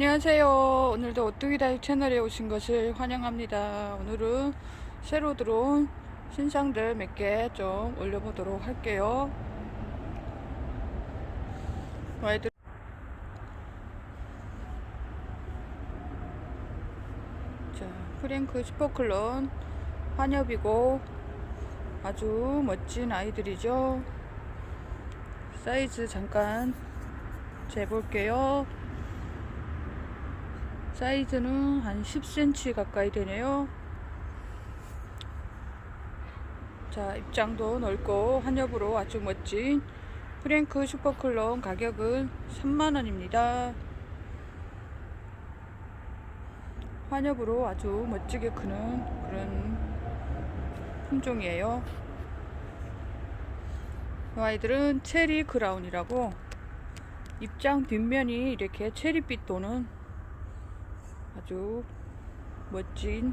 안녕하세요. 오늘도 오뚜기 다육 채널에 오신 것을 환영합니다. 오늘은 새로 들어온 신상들 몇 개 좀 올려보도록 할게요. 자, 프랭크 슈퍼클론 환엽이고 아주 멋진 아이들이죠. 사이즈 잠깐 재볼게요. 사이즈는 한 10cm 가까이 되네요. 자, 입장도 넓고 한엽으로 아주 멋진 프랭크 슈퍼클론 가격은 3만원입니다. 한엽으로 아주 멋지게 크는 그런 품종이에요. 이 아이들은 체리 크라운이라고 입장 뒷면이 이렇게 체리빛 도는 아주 멋진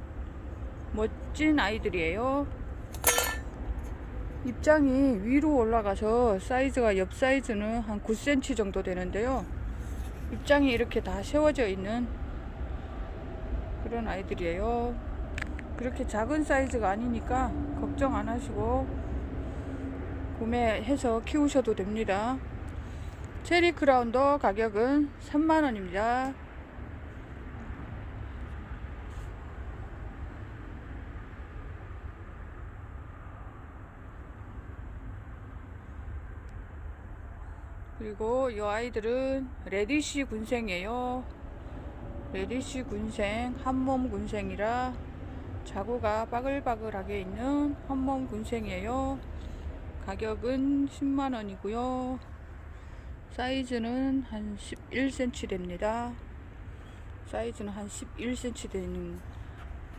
멋진 아이들이에요. 입장이 위로 올라가서 사이즈가 옆 사이즈는 한 9cm 정도 되는데요. 입장이 이렇게 다 세워져 있는 그런 아이들이에요. 그렇게 작은 사이즈가 아니니까 걱정 안 하시고 구매해서 키우셔도 됩니다. 체리 크라운도 가격은 3만원입니다. 그리고 이 아이들은 레디시 군생이에요. 레디시 군생, 한몸 군생이라 자구가 바글바글하게 있는 한몸 군생이에요. 가격은 10만원이고요. 사이즈는 한 11cm 됩니다. 사이즈는 한 11cm 되는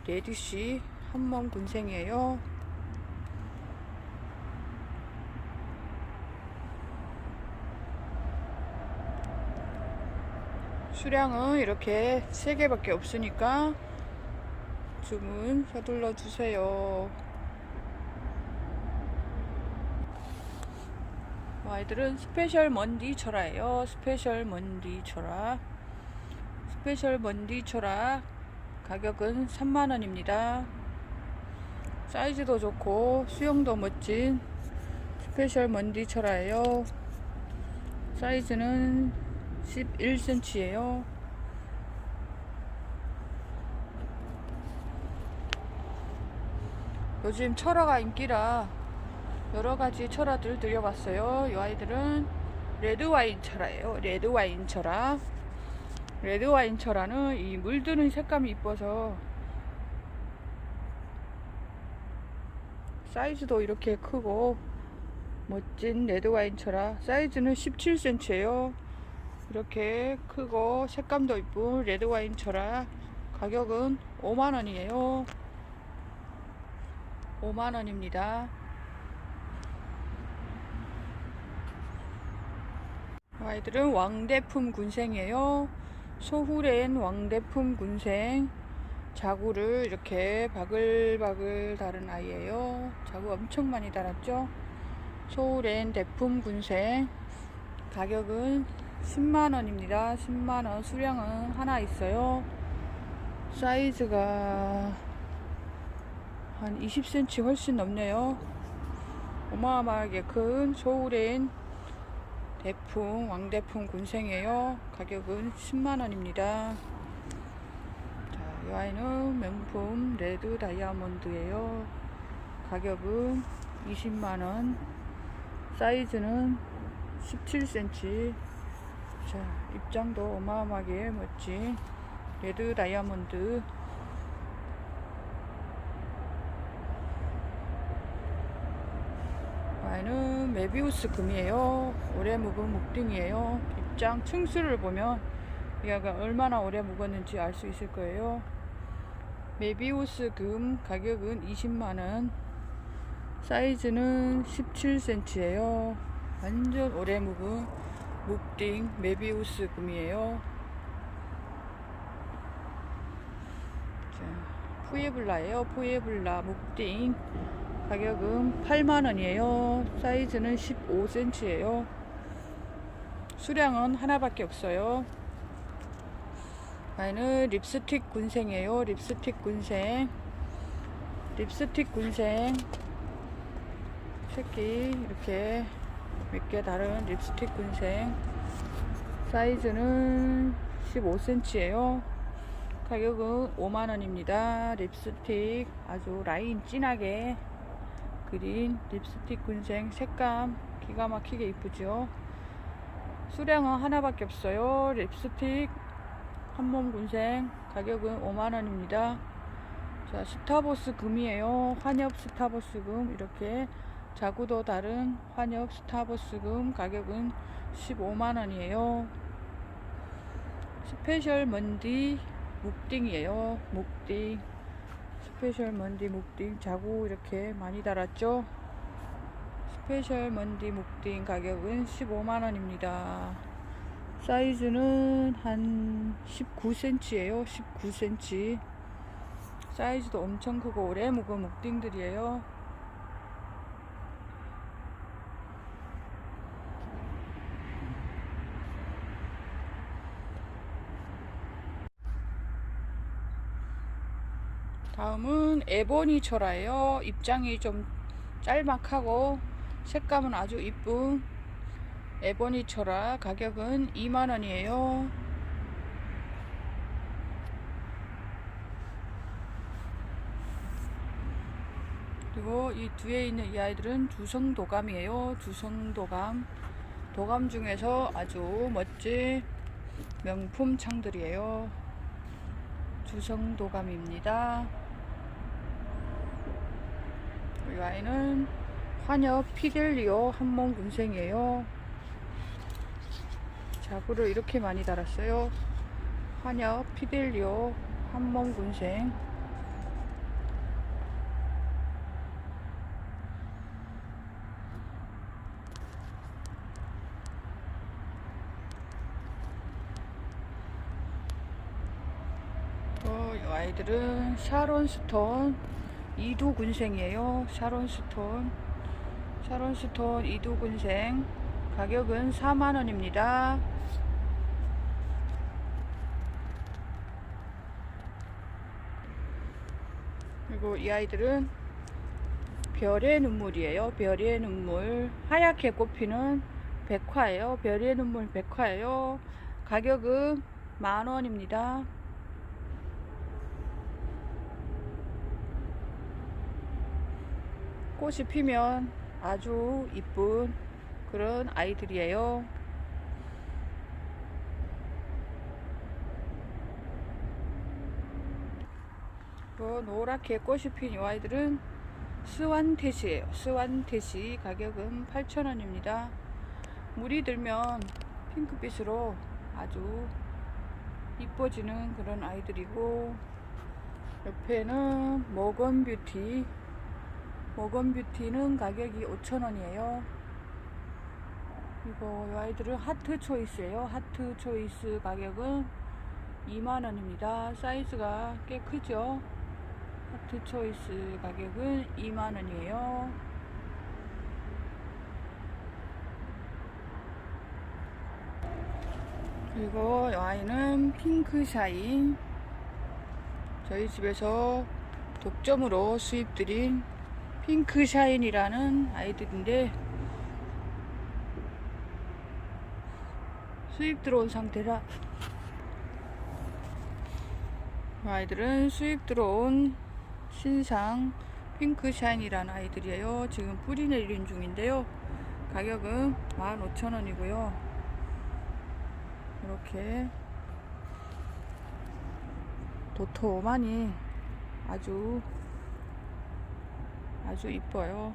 레디시 한몸 군생이에요. 수량은 이렇게 3개밖에 없으니까 주문 서둘러 주세요. 아이들은 스페셜 먼디 철화예요. 스페셜 먼디 철화. 스페셜 먼디 철화 가격은 3만원입니다. 사이즈도 좋고 수영도 멋진 스페셜 먼디 철화예요. 사이즈는 11cm예요. 요즘 철화가 인기라 여러 가지 철화들 들여봤어요. 이 아이들은 레드와인 철화예요. 레드와인 철화. 레드와인 철화는 이 물드는 색감이 이뻐서 사이즈도 이렇게 크고 멋진 레드와인 철화. 사이즈는 17cm예요. 이렇게 크고 색감도 이쁜 레드와인 철화 가격은 5만원이에요. 5만원입니다. 아이들은 왕대품 군생이에요. 소후렌 왕대품 군생. 자구를 이렇게 바글바글 다른 아이예요. 자구 엄청 많이 달았죠? 소후렌 대품 군생. 가격은 10만원입니다. 10만원. 수량은 하나 있어요. 사이즈가 한 20cm 훨씬 넘네요. 어마어마하게 큰 소울엔 대풍, 왕대풍 군생이에요. 가격은 10만원입니다. 자, 이 아이는 명품 레드 다이아몬드예요. 가격은 20만원. 사이즈는 17cm. 자, 입장도 어마어마하게 멋진 레드 다이아몬드 아이는 메비우스 금이에요 오래 묵은 목등이에요 입장 층수를 보면 얘가 얼마나 오래 묵었는지 알 수 있을 거예요. 메비우스 금 가격은 20만원. 사이즈는 17cm예요. 완전 오래 묵은 묵딩 메비우스 금이에요. 자, 푸에블라예요. 푸에블라 묵딩 가격은 8만원이에요. 사이즈는 15cm예요. 수량은 하나밖에 없어요. 얘는 립스틱 군생이에요. 립스틱 군생. 립스틱 군생. 새끼 이렇게 몇 개 다른 립스틱 군생. 사이즈는 15cm예요. 가격은 5만원입니다. 립스틱 아주 라인 진하게 그린 립스틱 군생 색감 기가 막히게 이쁘죠. 수량은 하나밖에 없어요. 립스틱 한몸 군생 가격은 5만원입니다. 자, 스타버스 금이에요. 환엽 스타버스 금 이렇게 자구도 다른 환엽 스타버스 금 가격은 15만원이에요. 스페셜 먼디 묵딩이에요. 묵딩. 스페셜 먼디 묵딩 자구 이렇게 많이 달았죠. 스페셜 먼디 묵딩 가격은 15만원입니다. 사이즈는 한 19cm예요. 19cm. 사이즈도 엄청 크고 오래 묵은 묵딩들이에요. 다음은 에보니 철화예요. 입장이 좀 짤막하고 색감은 아주 이쁜 에보니 철화 가격은 2만원이에요. 그리고 이 뒤에 있는 이 아이들은 주성도감이에요. 주성도감. 도감 중에서 아주 멋진 명품 창들이에요. 주성도감입니다. 이 아이는 환엽 피델리오 한몸 군생이에요. 자구를 이렇게 많이 달았어요. 환엽 피델리오 한몸 군생. 또이 아이들은 샤론 스톤 이두 군생이에요. 샤론 스톤. 샤론 스톤 이두 군생. 가격은 4만원입니다. 그리고 이 아이들은 별의 눈물이에요. 별의 눈물. 하얗게 꽃피는 백화예요. 별의 눈물 백화예요. 가격은 만원입니다. 꽃이 피면 아주 이쁜 그런 아이들이에요. 또 노랗게 꽃이 핀 이 아이들은 스완테시예요. 스완테시 가격은 8,000원입니다. 물이 들면 핑크빛으로 아주 이뻐지는 그런 아이들이고 옆에는 머건 뷰티 머건 뷰티는 가격이 5,000원이에요. 그리고 이 아이들은 하트 초이스예요. 하트 초이스 가격은 2만원입니다. 사이즈가 꽤 크죠? 하트 초이스 가격은 2만원이에요. 그리고 이 아이는 핑크 샤인. 저희 집에서 독점으로 수입드린 핑크 샤인이라는 아이들인데 수입 들어온 상태라 아이들은 수입 들어온 신상 핑크 샤인이라는 아이들이에요. 지금 뿌리 내린 중인데요. 가격은 15,000원이고요. 이렇게 도톰하니 아주 아주 이뻐요.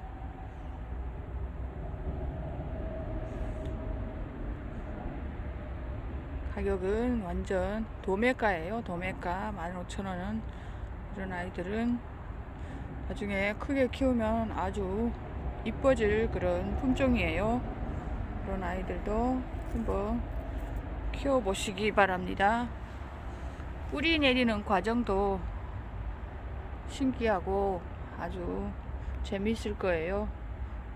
가격은 완전 도매가예요. 도매가 15,000원은 이런 아이들은 나중에 크게 키우면 아주 이뻐질 그런 품종이에요. 그런 아이들도 한번 키워보시기 바랍니다. 뿌리 내리는 과정도 신기하고 아주 재미있을 거예요.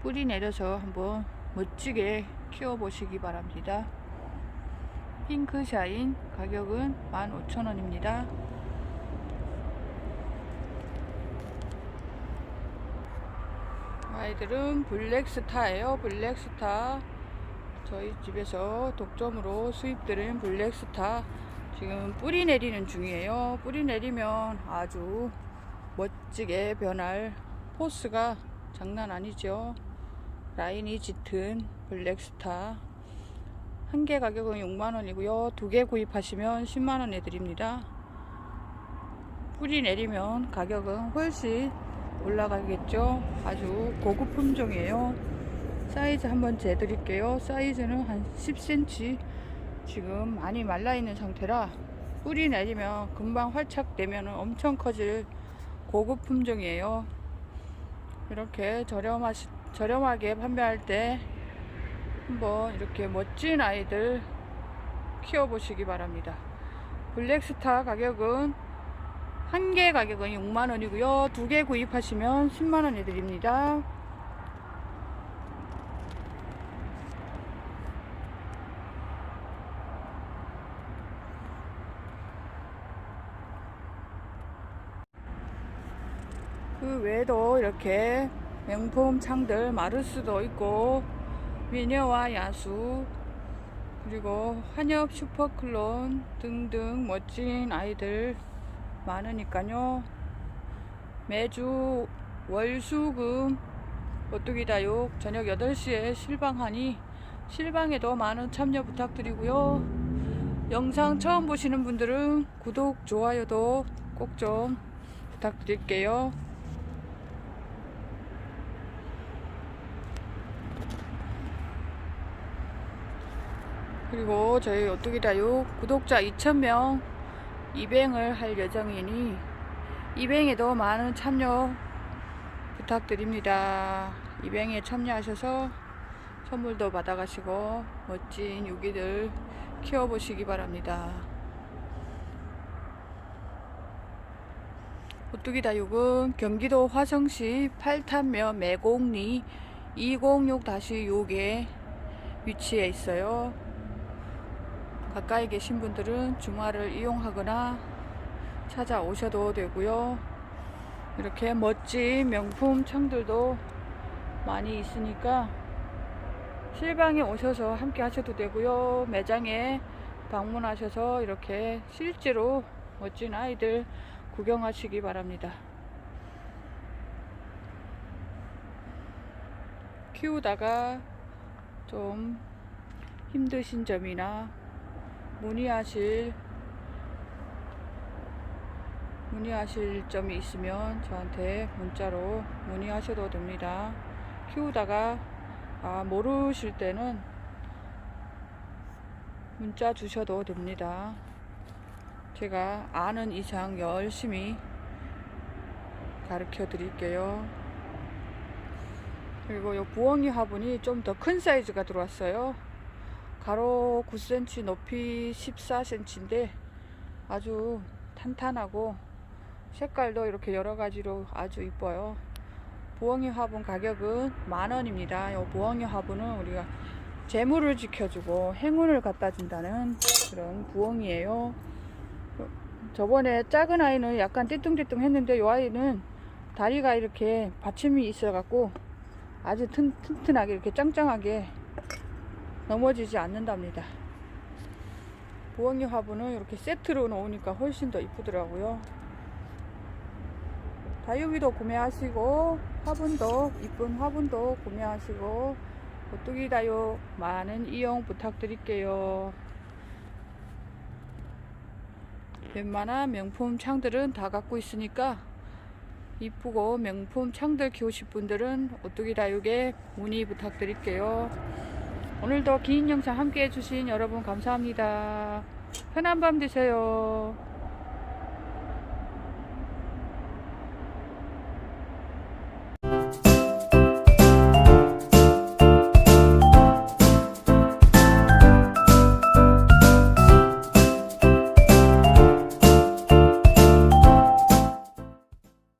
뿌리 내려서 한번 멋지게 키워보시기 바랍니다. 핑크샤인 가격은 15,000원입니다. 아이들은 블랙스타예요. 블랙스타. 저희 집에서 독점으로 수입드린 블랙스타. 지금 뿌리 내리는 중이에요. 뿌리 내리면 아주 멋지게 변할 포스가 장난 아니죠. 라인이 짙은 블랙스타. 한 개 가격은 6만원이고요. 두 개 구입하시면 10만원 에 드립니다. 뿌리 내리면 가격은 훨씬 올라가겠죠. 아주 고급 품종이에요. 사이즈 한번 재드릴게요. 사이즈는 한 10cm 지금 많이 말라있는 상태라 뿌리 내리면 금방 활착되면 엄청 커질 고급 품종이에요. 이렇게 저렴하, 저렴하게 판매할 때 한번 이렇게 멋진 아이들 키워보시기 바랍니다. 블랙스타 가격은 한 개 가격은 6만원이고요. 두 개 구입하시면 10만원에 드립니다. 그 외에도 이렇게 명품 창들 마르스도 있고 미녀와 야수 그리고 한엽 슈퍼클론 등등 멋진 아이들 많으니까요. 매주 월수금 오뚜기 다육 저녁 8시에 실방하니 실방에도 많은 참여 부탁드리고요. 영상 처음 보시는 분들은 구독 좋아요도 꼭 좀 부탁드릴게요 그리고 저희 오뚜기 다육 구독자 2,000명 입행을 할 예정이니 입행에도 많은 참여 부탁드립니다. 입행에 참여하셔서 선물도 받아가시고 멋진 유기들 키워보시기 바랍니다. 오뚜기 다육은 경기도 화성시 팔탄면 매곡리 206-6에 위치해 있어요. 가까이 계신 분들은 주말을 이용하거나 찾아오셔도 되고요. 이렇게 멋진 명품 창들도 많이 있으니까 실방에 오셔서 함께 하셔도 되고요. 매장에 방문하셔서 이렇게 실제로 멋진 아이들 구경하시기 바랍니다. 키우다가 좀 힘드신 점이나 문의하실 문의하실 점이 있으면 저한테 문자로 문의하셔도 됩니다. 키우다가 아, 모르실 때는 문자 주셔도 됩니다. 제가 아는 이상 열심히 가르쳐 드릴게요. 그리고 요 부엉이 화분이 좀 더 큰 사이즈가 들어왔어요. 가로 9cm, 높이 14cm인데 아주 탄탄하고 색깔도 이렇게 여러 가지로 아주 이뻐요. 부엉이 화분 가격은 만원입니다. 이 부엉이 화분은 우리가 재물을 지켜주고 행운을 갖다 준다는 그런 부엉이에요. 저번에 작은 아이는 약간 띠뚱띠뚱 했는데 이 아이는 다리가 이렇게 받침이 있어 갖고 아주 튼, 튼튼하게 이렇게 짱짱하게 넘어지지 않는답니다. 부엉이 화분은 이렇게 세트로 놓으니까 훨씬 더 이쁘더라고요. 다육이도 구매하시고 화분도 이쁜 화분도 구매하시고 오뚜기 다육 많은 이용 부탁드릴게요. 웬만한 명품 창들은 다 갖고 있으니까 이쁘고 명품 창들 키우실 분들은 오뚜기 다육에 문의 부탁드릴게요. 오늘도 긴 영상 함께 해주신 여러분 감사합니다. 편한 밤 되세요.